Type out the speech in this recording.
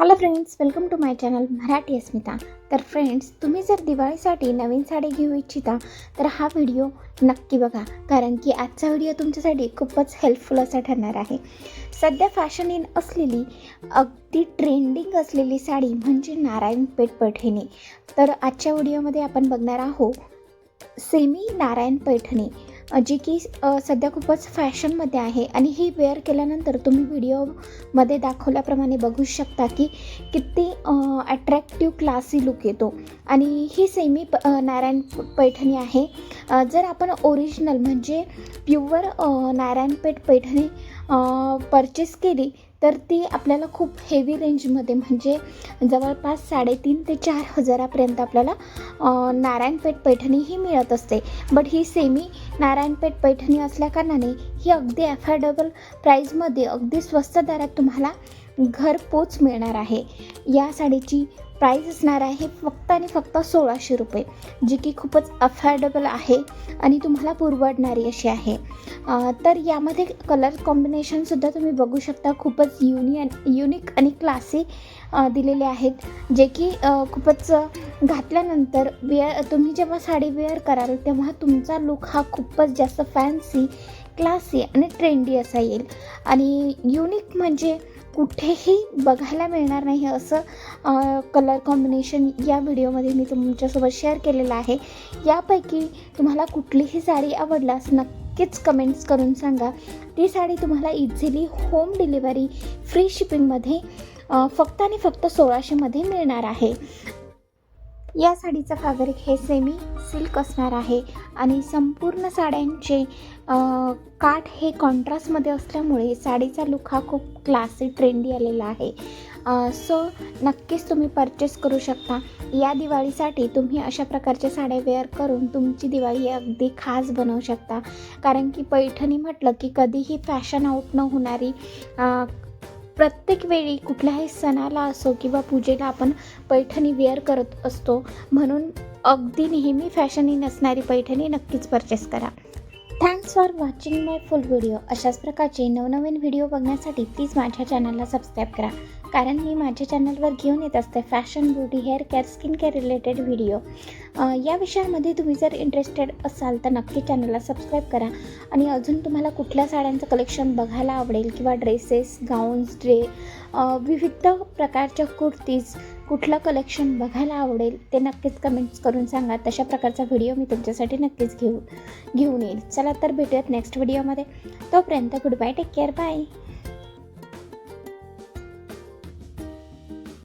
Hello friends welcome to my channel Marathi Asmita तर friends तुम्ही जर दिवाळीसाठी नवीन साडी घेऊ इच्छिता तर हा व्हिडिओ नक्की बघा. कारण की आजचा व्हिडिओ तुमच्यासाठी खूपच हेल्पफुल असा ठरणार आहे. सध्या फॅशन इन असलेली अगदी ट्रेंडिंग असलेली साडी म्हणजे नारायण पेठ पैठणी. तर आजच्या व्हिडिओमध्ये आपण बघणार आहोत सेमी नारायण पैठणी. जी की सध्या खूपच फॅशनमध्ये आहे आणि ही वेअर केल्यानंतर तुम्ही व्हिडिओमध्ये दाखवल्याप्रमाणे बघू शकता की किती अट्रॅक्टिव्ह क्लासी लुक येतो. आणि ही सेमी प नारायण पैठणी आहे. जर आपण ओरिजिनल म्हणजे प्युअर नारायणपेठ पैठणी परचेस केली तर ती आपल्याला खूप हेवी रेंजमध्ये म्हणजे जवळपास साडेतीन ते चार हजारापर्यंत आपल्याला नारायणपेठ पैठणी ही मिळत असते. बट ही सेमी नारायणपेठ पैठणी असल्याकारणाने ही अगदी अफोर्डेबल प्राईजमध्ये अगदी स्वस्त दरात तुम्हाला घरपोच मिळणार आहे. या साडीची प्राईस असणार आहे फक्त आणि फक्त सोळाशे रुपये जी की खूपच अफोर्डेबल आहे आणि तुम्हाला पुरवडणारी अशी आहे. तर यामध्ये कलर कॉम्बिनेशनसुद्धा तुम्ही बघू शकता. खूपच युनियन युनिक आणि क्लासी दिलेले आहेत. जे की खूपच घातल्यानंतर वेअर तुम्ही जेव्हा साडी वेअर कराल तेव्हा तुमचा लुक हा खूपच जास्त फॅन्सी क्लासी आणि ट्रेंडी असा येईल. आणि युनिक म्हणजे कुठेही बघायला मिळणार नाही असं कलर कॉम्बिनेशन या व्हिडिओमध्ये मी तुमच्यासोबत शेअर केलेलं आहे. यापैकी तुम्हाला कुठलीही साडी आवडल्यास नक्कीच कमेंट्स करून सांगा. ती साडी तुम्हाला इझिली होम डिलिव्हरी फ्री शिपिंगमध्ये फक्त आणि फक्त सोळाशेमध्ये मिळणार आहे. या साडीचं फॅब्रिक हे सेमी सिल्क असणार आहे. आणि संपूर्ण साड्यांचे काठ हे कॉन्ट्रास्टमध्ये असल्यामुळे साडीचा लुक हा खूप क्लासी ट्रेंडी आलेला आहे. सो नक्कीच तुम्ही परचेस करू शकता. या दिवाळीसाठी तुम्ही अशा प्रकारच्या साड्या वेअर करून तुमची दिवाळी अगदी खास बनवू शकता. कारण की पैठणी म्हटलं की कधीही फॅशन आउट न होणारी प्रत्येक वेळी कुठल्याही सणाला असो किंवा पूजेला आपण पैठणी वेअर करत असतो. म्हणून अगदी नेहमी फॅशनी नसणारी पैठणी नक्कीच परचेस करा. Thanks for watching my full video अशाच प्रकारचे नवनवीन व्हिडिओ बघण्यासाठी प्लीज माझ्या चॅनलला सबस्क्राईब करा. कारण मी माझ्या चॅनलवर घेऊन येत असते fashion beauty hair care skin care related video या विषयामध्ये तुम्ही जर इंटरेस्टेड असाल तर नक्की चॅनलला सबस्क्राईब करा. आणि अजून तुम्हाला कुठल्या साड्यांचं कलेक्शन बघायला आवडेल किंवा ड्रेसेस गाऊन्स ड्रे विविध प्रकारच्या कुर्तीज कुठलं कलेक्शन बघायला आवडेल ते नक्कीच कमेंट्स करून सांगा. तशा प्रकारचा व्हिडिओ मी तुमच्यासाठी नक्कीच घेऊ घेऊन येईल. चला तर भेटूयात नेक्स्ट व्हिडिओमध्ये तोपर्यंत good bye take care bye